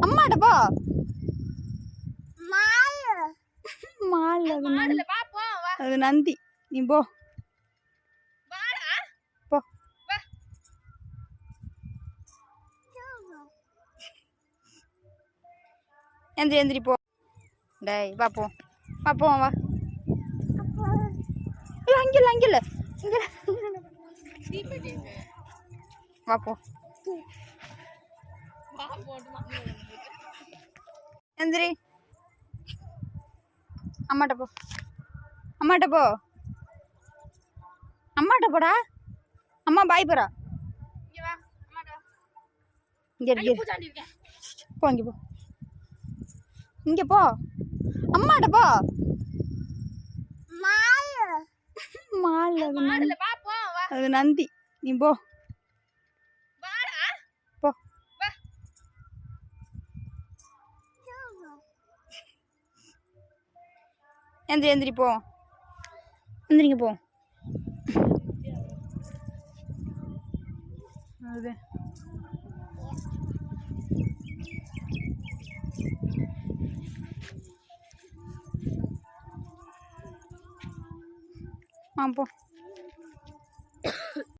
அம்மாட்ட போ. மால். அது நந்தி. மாடுல பாப்போம் வா. அது நந்தி. நீ போ. போ. எந்திரி எந்திரி போ. டேய் வா போ. வா போ வா. இல்ல அங்க இல்ல அங்க இல்ல. இங்க இல்ல. தீப்பெட்டி வா போ. எந்திரி. அம்மாட்ட போ. அம்மாட்ட போ. அம்மாட்ட போடா. அம்மா பாய் போறா. இங்க வா அம்மாடா இங்க இரு, இங்க இரு. பூச்சாண்டி இருக்கேன். போ இங்க போ. இங்க போ. அம்மாட்ட போ. மால். அது நந்தி. நீ போ. எந்திரி எந்திரி போ. எந்திரிங்க போ. அது. ஆ போ.